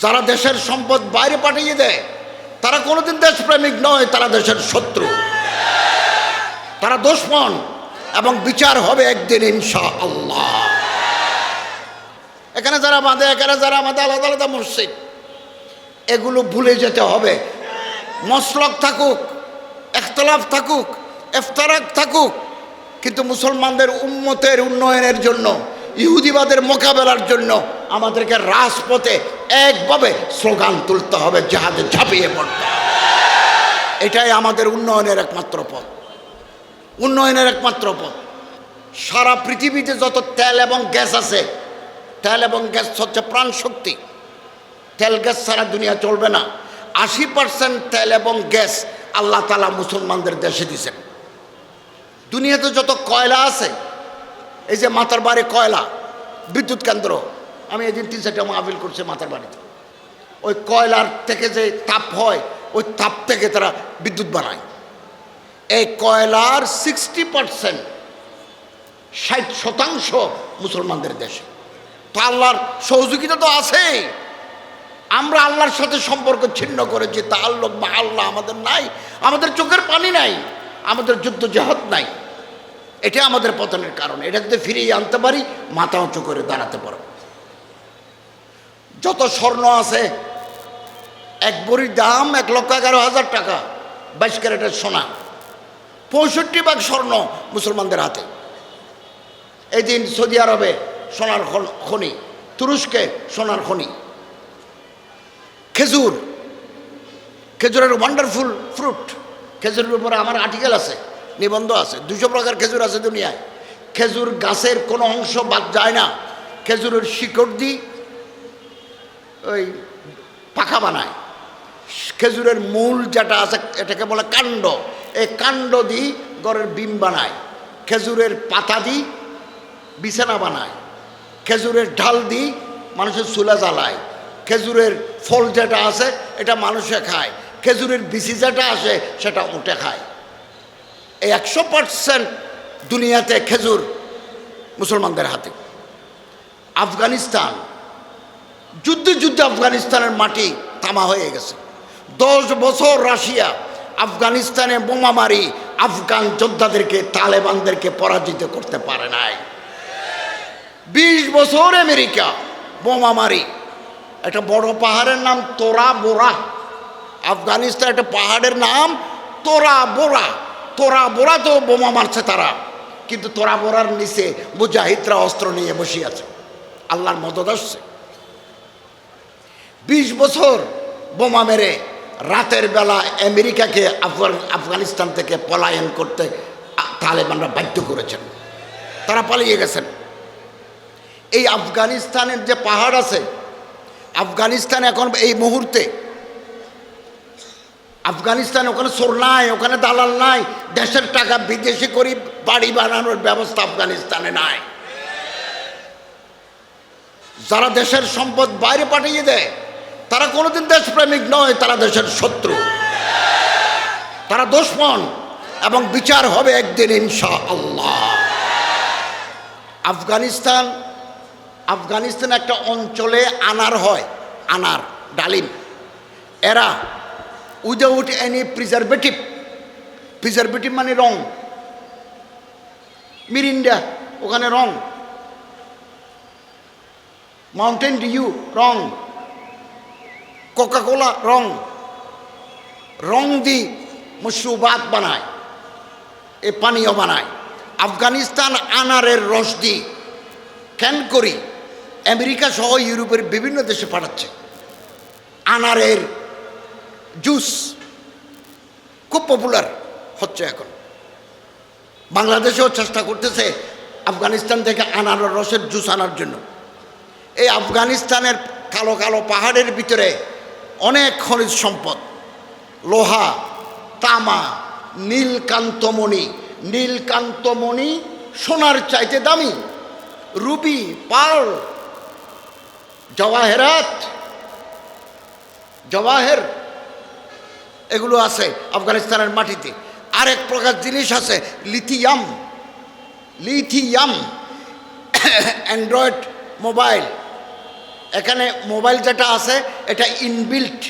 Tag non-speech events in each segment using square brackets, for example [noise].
যারা দেশের সম্পদ বাইরে পাঠিয়ে দেয়, তারা কোনোদিন দেশপ্রেমিক নয়, তারা দেশের শত্রু। তারা দুশ্মন এবং বিচার হবে একদিন ইনশা আল্লাহ এখানে যারা বাঁধে, এখানে যারা আমাদের আলাদা আলাদা মসজিদ, এগুলো ভুলে যেতে হবে। মসলক থাকুক একতলাফ থাকুক এফতারাক থাকুক, কিন্তু মুসলমানদের উম্মতের উন্নয়নের জন্য, ইহুদিবাদের মোকাবেলার জন্য আমাদেরকে রাজপথে একভাবে স্লোগান তুলতে হবে, জাহাজে ঝাঁপিয়ে পড়তে এটাই আমাদের উন্নয়নের একমাত্র পথ। উন্নয়নের একমাত্র পথ। সারা পৃথিবীতে যত তেল এবং গ্যাস আছে, তেল এবং গ্যাস হচ্ছে প্রাণ শক্তি তেল, গ্যাস ছাড়া দুনিয়া চলবে না। আশি পার্সেন্ট তেল এবং গ্যাস আল্লাহ তালা মুসলমানদের দেশে দিছেন দুনিয়াতে যত কয়লা আছে, এই যে মাতার বাড়ি কয়লা, বিদ্যুৎ কেন্দ্র আমি এদিন তিন চারটা মাহফিল করছি মাতার বাড়িতে। ওই কয়লার থেকে যে তাপ হয়, ওই তাপ থেকে তারা বিদ্যুৎ বানায় এই কয়লার সিক্সটি পার্সেন্ট ষাট শতাংশ মুসলমানদের দেশে। তো আল্লাহর সহযোগিতা তো আছেই। আমরা আল্লাহর সাথে সম্পর্ক ছিন্ন করেছি তা আল্লাহ বা আল্লাহ আমাদের নাই, আমাদের চোখের পানি নাই, আমাদের যুদ্ধ জাহাজ নাই। এটা আমাদের পতনের কারণ। এটা যদি ফিরিয়ে আনতে পারি, মাথা উঁচু করে দাঁড়াতে পারো যত স্বর্ণ আছে, এক বড়ির দাম এক লক্ষ এগারো হাজার টাকা, বাইশ ক্যারেটের সোনা। পঁয়ষট্টি ভাগ স্বর্ণ মুসলমানদের হাতে। এই দিন সৌদি আরবে সোনার খন- তুরস্কে সোনার খনি। খেজুর, খেজুরের ওয়ান্ডারফুল ফ্রুট খেজুরের উপরে আমার আর্টিকেল আছে, নিবন্ধ আছে, দুশো প্রকার খেজুর আছে দুনিয়ায়। খেজুর গাছের কোনো অংশ বাদ যায় না। খেজুরের শিকড় দিয়ে ওই পাখা বানায়। খেজুরের মূল যেটা আছে, এটাকে বলে কাণ্ড। এই কাণ্ড দিই গড়ের বিম বানায়। খেজুরের পাতা দিই বিছানা বানায়। খেজুরের ঢাল দিই মানুষের চুলা জ্বালায়। খেজুরের ফল যেটা আছে, এটা মানুষে খায়। খেজুরের বিচি যেটা আসে সেটা উঠে খায়। এই একশো পার্সেন্ট দুনিয়াতে খেজুর মুসলমানদের হাতে। আফগানিস্তান যুদ্ধে যুদ্ধে আফগানিস্তানের মাটি তামা হয়ে গেছে। দশ বছর রাশিয়া আফগানিস্তানে বোমা মারি আফগান যোদ্ধাদেরকে, তালেবানদেরকে পরাজিত করতে পারে নাই। বিশ বছর আমেরিকা বোমা মারি। একটা বড় পাহাড়ের নাম তোরা বোরা। আফগানিস্তান একটা পাহাড়ের নাম তোরা বোরা। তোরা বোরা তো বোমা মারছে তারা। কিন্তু তোরা বোরার নিচে মুজাহিদরা অস্ত্র নিয়ে বসে আছে। আল্লাহর মদত আসছে। বিশ বছর বোমা মেরে রাতের বেলা আমেরিকাকে আফগান আফগানিস্তান থেকে পলায়ন করতে তালেবানরা বাধ্য করেছেন। তারা পালিয়ে গেছেন। এই আফগানিস্তানের যে পাহাড় আছে, আফগানিস্তান এখন এই মুহূর্তে আফগানিস্তান ওখানে সোর নাই, ওখানে দালাল নাই, দেশের টাকা বিদেশি করি বাড়ি বানানোর ব্যবস্থা আফগানিস্তানে নাই। যারা দেশের সম্পদ বাইরে পাঠিয়ে দেয় তারা কোনোদিন দেশপ্রেমিক নয়, তারা দেশের শত্রু। তারা দুশ্মন এবং বিচার হবে একদিন ইনশা আল্লাহ আফগানিস্তান আফগানিস্তান একটা অঞ্চলে আনার হয়, আনার, ডালিম। এরা উইদাউট এনি প্রিজারভেটিভ প্রিজারভেটিভ মানে রং। মিরিন্ডা, ওখানে রং। মাউন্টেন ডিউ রং। কোকাকোলা রং রং দি মুসুবাত বানায়, এ পানীয় বানায়। আফগানিস্তান আনারের রস দি ক্যান করি? আমেরিকা সহ ইউরোপের বিভিন্ন দেশে পাঠাচ্ছে। আনারের জুস খুব পপুলার হচ্ছে এখন। বাংলাদেশেও চেষ্টা করতেছে আফগানিস্তান থেকে আনারের রসের জুস আনার জন্য। এই আফগানিস্তানের কালো কালো পাহাড়ের ভিতরে অনেক খনিজ সম্পদ। লোহা, তামা, নীলকান্তমণি। নীলকান্তমণি সোনার চাইতে দামি। রুবি পাল জওয়াহেরাত, জওয়াহের, এগুলো আছে আফগানিস্তানের মাটিতে। আরেক প্রকার জিনিস আছে, লিথিয়াম। Lithium, [coughs] Android mobile. এখানে মোবাইল যেটা আছে, এটা ইনবিল্ট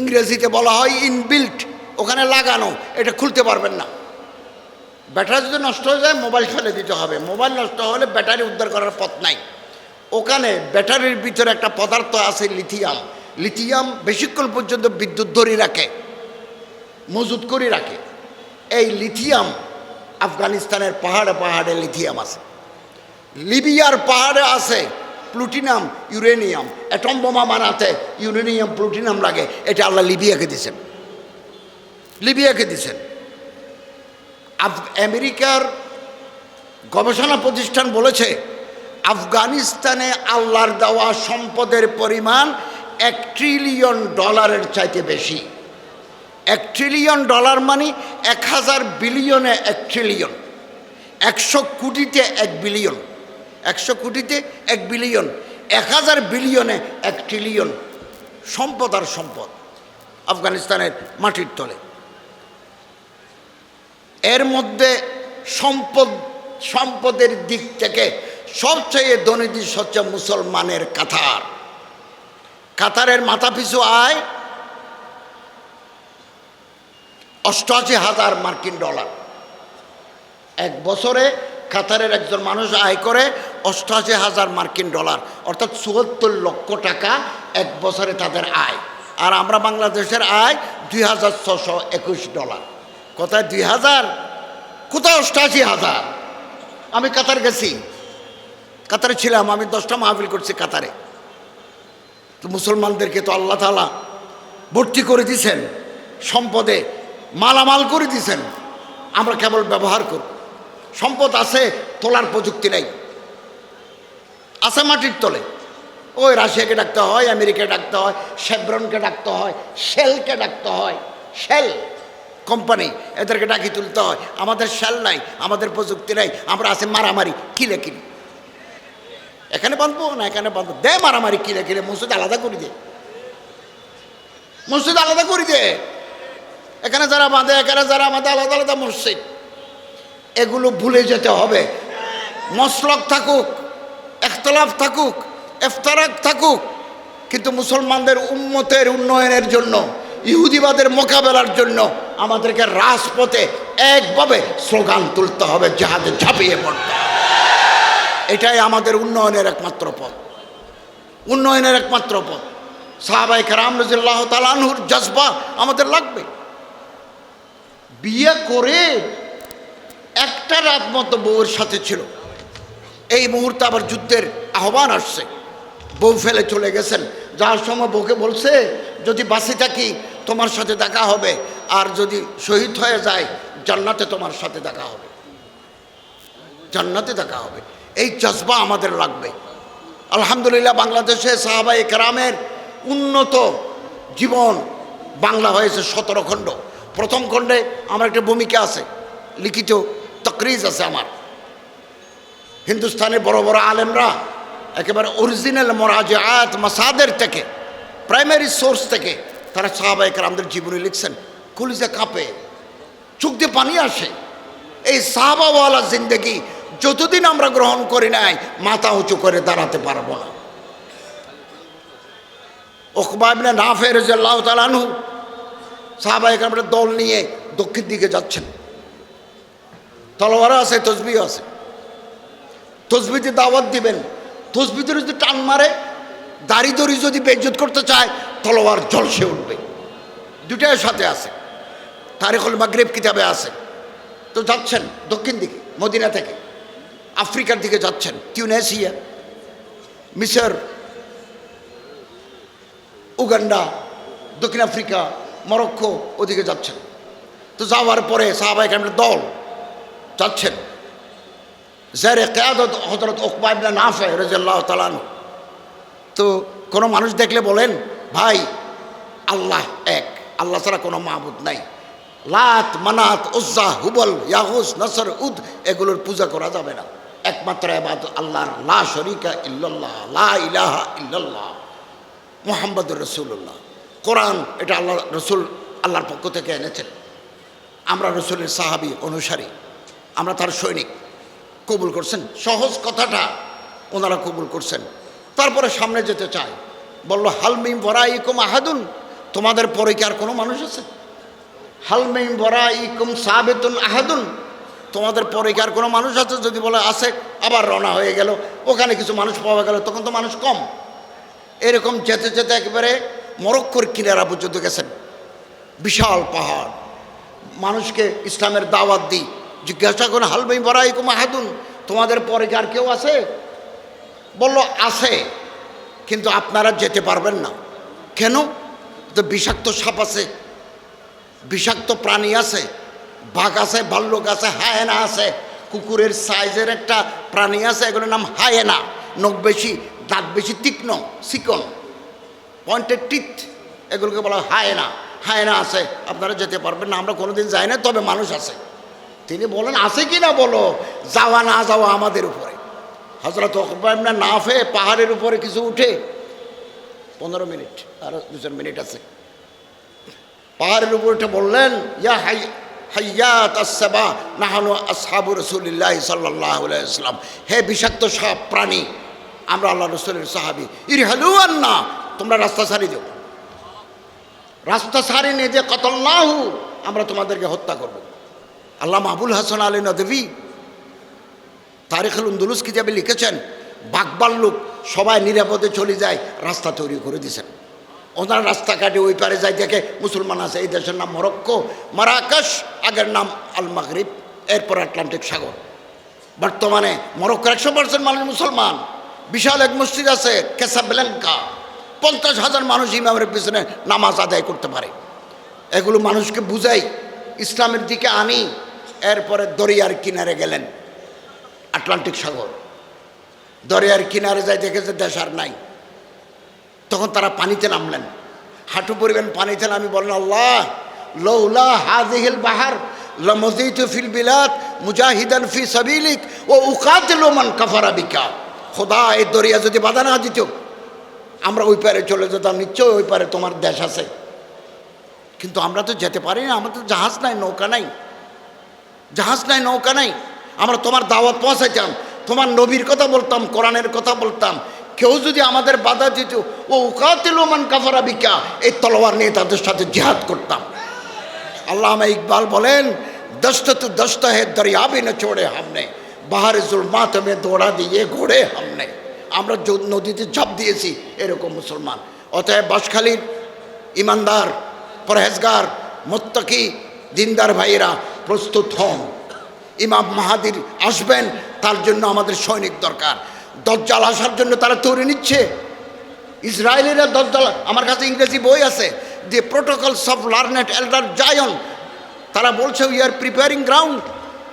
ইংরেজিতে বলা হয় ইনবিল্ট ওখানে লাগানো, এটা খুলতে পারবেন না। ব্যাটারি যদি নষ্ট হয়ে যায়, মোবাইল ফেলে দিতে হবে। মোবাইল নষ্ট হলে ব্যাটারি উদ্ধার করার পথ নাই। ওখানে ব্যাটারির ভিতরে একটা পদার্থ আছে লিথিয়াম লিথিয়াম বেশিক্ষণ পর্যন্ত বিদ্যুৎ ধরে রাখে, মজুত করে রাখে। এই লিথিয়াম আফগানিস্তানের পাহাড়ে পাহাড়ে লিথিয়াম আছে। লিবিয়ার পাহাড়ে আছে প্লুটিনাম, ইউরেনিয়াম। অ্যাটম বোমা বানাতে ইউরেনিয়াম, প্লুটিনাম লাগে। এটা আল্লাহ লিবিয়াকে দিছেন লিবিয়াকে আফ আমেরিকার গবেষণা প্রতিষ্ঠান বলেছে, আফগানিস্তানে আল্লাহর দেওয়া সম্পদের পরিমাণ এক ট্রিলিয়ন ডলারের চাইতে বেশি। এক ট্রিলিয়ন ডলার মানে এক হাজার বিলিয়নে এক ট্রিলিয়ন। একশো কোটিতে এক বিলিয়ন। একশো কোটিতে এক বিলিয়ন, এক হাজার বিলিয়নে এক ট্রিলিয়ন সম্পদ আর সম্পদ আফগানিস্তানের মাটির তলে। এর মধ্যে সম্পদ, সম্পদের দিক থেকে সবচেয়ে দেশ হচ্ছে মুসলমানের কাতার। কাতারের মাথাপিছু আয় অষ্টআশি হাজার মার্কিন ডলার। এক বছরে কাতারের একজন মানুষ আয় করে অষ্টআশি হাজার মার্কিন ডলার, অর্থাৎ চুয়াত্তর লক্ষ টাকা এক বছরে তাদের আয়। আর আমরা বাংলাদেশের আয় দুই হাজার ছশো একুশ ডলার। কোথায় দুই হাজার, কোথায় অষ্টআশি হাজার? আমি কাতার গেছি। কাতারে ছিলাম, আমি দশটা মাহফিল করছি কাতারে। তো মুসলমানদেরকে তো আল্লাহ তালা ভর্তি করে দিছেন সম্পদে মালামাল করে দিছেন আমরা কেবল ব্যবহার করব সম্পদ আছে, তোলার প্রযুক্তি নেই। আছে মাটির তলে। ওই রাশিয়াকে ডাকতে হয়, আমেরিকাকে ডাকতে হয়, শেব্রনকে ডাকতে হয়, শেলকে ডাকতে হয়। শেল কোম্পানি, এদেরকে ডাকি তুলতে হয়। আমাদের শেল নাই, আমাদের প্রযুক্তি নাই, আমরা আছে মারামারি, কিলে কিলে। এখানে বাঁধবো না, এখানে বাঁধবো। দে মারামারি, কিলে কিলে, মসজিদ আলাদা করে দে। মসজিদ আলাদা করে দে। এখানে যারা বাঁধে, এখানে যারা আমাদের আলাদা আলাদা মসজিদ। এগুলো ভুলে যেতে হবে। মসলক থাকুক একতলাফ থাকুক এফতারাক থাকুক, কিন্তু মুসলমানদের উম্মতের উন্নয়নের জন্য, ইহুদিবাদের মোকাবেলার জন্য আমাদেরকে রাজপথে একভাবে স্লোগান তুলতে হবে, জাহাজে ঝাঁপিয়ে পড়তে এটাই আমাদের উন্নয়নের একমাত্র পথ। উন্নয়নের একমাত্র পথ। সাহাবাই কারাম রাজিল্লাহ তালানহুর জজবা আমাদের লাগবে। বিয়ে করে একটা রাত মতো বউয়ের সাথে ছিল। এই মুহূর্তে আবার যুদ্ধের আহ্বান আসছে। বউ ফেলে চলে গেছেন। যার সময় বউকে বলছে, যদি বাসি থাকি, তোমার সাথে দেখা হবে। আর যদি শহীদ হয়ে যায়, জান্নাতে তোমার সাথে দেখা হবে। জান্নাতে দেখা হবে। এই জজবা আমাদের লাগবে। আলহামদুলিল্লাহ, বাংলাদেশে সাহাবা একরামের উন্নত জীবন বাংলা হয়েছে সতেরো খণ্ড। প্রথম খণ্ডে আমার একটা ভূমিকা আছে, লিখিত তকরিজ আছে আমার। হিন্দুস্তানের বড় বড় আলেমরা একেবারে অরিজিনাল মরাজে আয়াত মাসাদের থেকে প্রাইমারি সোর্স থেকে তারা সাহাবা একরামদের জীবনী লিখছেন। কলিজা কাঁপে, চোখ দিয়ে পানি আসে। এই সাহাবাওয়ালা জিন্দগি যতদিন আমরা গ্রহণ করি নাই, মাথা উঁচু করে দাঁড়াতে পারব না। ওকবাবনে না ফেরজাল্লাহ তালানহু সাহাবা একরামের দল নিয়ে দক্ষিণ দিকে যাচ্ছেন। তলোয়ারও আছে তসবিও আছে। তসবিতে দাওয়াত দিবেন। তসবিতে যদি টান মারে, দাড়ি দড়ি যদি বেজ্জত করতে চায়, তলোয়ার জলসে উঠবে। দুটাই সাথে আছে। তারিখুল মাগরিব কিতাবে আছে। তো যাচ্ছেন দক্ষিণ দিকে, মদিনা থেকে। আফ্রিকার দিকে যাচ্ছেন টিউনেসিয়া মিশর উগান্ডা, দক্ষিণ আফ্রিকা, মরক্কো, ওদিকে যাচ্ছেন। তো যাওয়ার পরে সাহাবাই কামের দল যাচ্ছেন। জেরে কেয়াদত হজরত ওকবা ইবনে নাফে রাজিয়াল্লাহ তালানু তো কোনো মানুষ দেখলে বলেন, ভাই, আল্লাহ এক, আল্লাহ ছাড়া কোনো মাহবুদ নাই। লাত মানাত উজ্জা হুবল ইয়াহুস নসর উদ, এগুলোর পূজা করা যাবে না। একমাত্র এবাদ আল্লাহর, লা শরিকা ইল্লাল্লাহ, লা ইলাহা ইল্লাল্লাহ মোহাম্মদুর রসুল্লাহ কোরআন এটা আল্লাহ রসুল, আল্লাহর পক্ষ থেকে এনেছেন। আমরা রসুলের সাহাবি অনুসারী। আমরা তার সৈনিক। কবুল করছেন? সহজ কথাটা ওনারা কবুল করছেন। তারপরে সামনে যেতে চায়। বলল হালমিম বরা ইকুম আহাদুন? তোমাদের পরে কি আর কোনো মানুষ আছে? হালমিম বরা ইকুম সাবেতুন আহাদুন? তোমাদের পরে কি আর কোনো মানুষ আছে? যদি বলে, আছে। আবার রওনা হয়ে গেল। ওখানে কিছু মানুষ পাওয়া গেল, তখন তো মানুষ কম। এরকম যেতে যেতে একেবারে মরক্কোর কিনারা পর্যন্ত গেছেন। বিশাল পাহাড়। মানুষকে ইসলামের দাওয়াত দিই। জিজ্ঞাসা করে হালবাই বরাই কুমা হাদুন তোমাদের পরে কি আর কেউ আছে? বলল, আছে, কিন্তু আপনারা যেতে পারবেন না। কেন? তো বিষাক্ত সাপ আছে, বিষাক্ত প্রাণী আছে, বাঘ আছে, ভাল্লুক আছে, হায়েনা আছে, কুকুরের সাইজের একটা প্রাণী আছে, এগুলোর নাম হায়েনা, নখ বেশি, দাঁত বেশি, তীক্ষ্ণ চিকন পয়েন্টেড টিথ, এগুলোকে বলা হয় হায়েনা হায়েনা আছে, আপনারা যেতে পারবেন না, আমরা কোনোদিন যাই না তবে মানুষ আছে। তিনি বলেন, আছে কি না বলো? যাওয়া না যাওয়া আমাদের উপরে। হজরত না নাফে পাহাড়ের উপরে কিছু উঠে, পনেরো মিনিট, আর দু মিনিট আছে। পাহাড়ের উপর উঠে বললেন, ইয়া হাই, হাইয়াত আসসাবা, নাহানু আসহাবু রসুলিল্লাহ সাল্লাহ ইসলাম হে বিষাক্ত সাপ, প্রাণী, আমরা আল্লাহ রসুলের সাহাবি। ইর হেলুয়ান না তোমরা রাস্তা সারি দেও। রাস্তা সারি নিয়ে যে কতল্লাহু আমরা তোমাদেরকে হত্যা করব। আল্লাহ মাহবুল হাসান আলী নদভি তারিখুল উন্দুলুস কিতাবে লিখেছেন বাকবাল্লুক সবাই নিরাপদে চলে যায়, রাস্তা তৈরি করে দিয়েছেন। ওনার রাস্তা কাটে ওই পারে যায় দেখে মুসলমান আছে, এই দেশের নাম মরক্কো, মারাকাশ, আগের নাম আল মাগরিব, এরপর আটলান্টিক সাগর। বর্তমানে মরক্কোর একশো পার্সেন্ট মানুষ মুসলমান। বিশাল এক মসজিদ আছে, ক্যাসাব্লেঙ্কা। পঞ্চাশ হাজার মানুষ ইমামের পিছনে নামাজ আদায় করতে পারে। এগুলো মানুষকে বুঝাই, ইসলামের দিকে আনি এরপরে দরিয়ার কিনারে গেলেন, আটলান্টিক সাগর। দরিয়ার কিনারে যাই দেখেছে দেশ আর নাই। তখন তারা পানিতে নামলেন। হাঁটু পরিবেন পানিতে নামি বলেন আল্লাহ লৌলা হাজিহিল বাহার, লমজিত ফিল বিলাত মুজাহিদান ফি সাবিলিক, ও উকাতিল মান কাফারা বিকা। খোদা, এই দরিয়া যদি বাধা না দিত, আমরা ওই পারে চলে যেতাম, নিশ্চয়ই ওই পারে তোমার দেশ আছে। কিন্তু আমরা তো যেতে পারি না, আমাদের জাহাজ নাই, নৌকা নাই। জাহাজ নাই, নৌকা নাই। আমরা তোমার দাওয়াত পৌঁছাইতাম, তোমার নবীর কথা বলতাম, কোরআনের কথা বলতাম। কেউ যদি আমাদের বাধা দিত, ও উকাতিলমান কাফারা বিকা এই তলোয়ার নিয়ে তাদের সাথে জিহাদ করতাম। আল্লামা ইকবাল বলেন, দস্ত তু দস্ত হে দরিয়াবি না চোড়ে হামনে, বাহারে জুলমাত মে দৌড়া দিয়ে ঘোড়ে হামনে। আমরা নদীতে ঝাঁপ দিয়েছি, এরকম মুসলমান। অতএব বাসখালীর ইমানদার, পরহেজগার, মোত্তকি, দিনদার ভাইয়েরা প্রস্তুত হন। ইমাম মাহাদির আসবেন, তার জন্য আমাদের সৈনিক দরকার। দজ্জাল আসার জন্য তারা তৈরি নিচ্ছে। ইসরায়েলেরা দজ্জাল, আমার কাছে ইংরেজি বই আছে দি প্রোটোকলস অফ লার্নেট এল্ডার জায়ন, তারা বলছে উই আর প্রিপেয়ারিং গ্রাউন্ড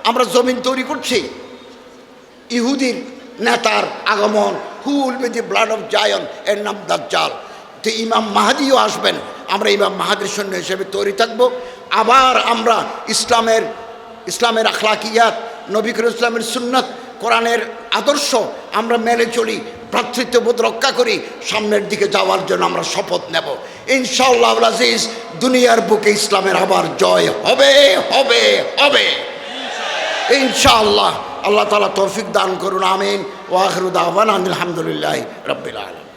আমরা জমিন তৈরি করছি। ইহুদির নেতার আগমন who will be the blood of Zion এর নাম দাজ্জাল। তো ইমাম মাহাদিও আসবেন আমরা ইমাম মাহাদির সৈন্য হিসেবে তৈরি থাকব। আবার আমরা ইসলামের ইসলামের আখলাকিয়াত, নবী ইসলামের সুন্নত, কোরআনের আদর্শ আমরা মেনে চলি, ভ্রাতৃত্ববোধ রক্ষা করি, সামনের দিকে যাওয়ার জন্য আমরা শপথ নেব। ইনশাআল্লাহ আজিজ, দুনিয়ার বুকে ইসলামের আবার জয় হবে হবে হবে। ইনশাআল্লাহ আল্লাহ তালা তৌফিক দান করুন, আমিন। ওয়াহরুদ আহবান আলহামদুলিল্লাহ রবিল আলম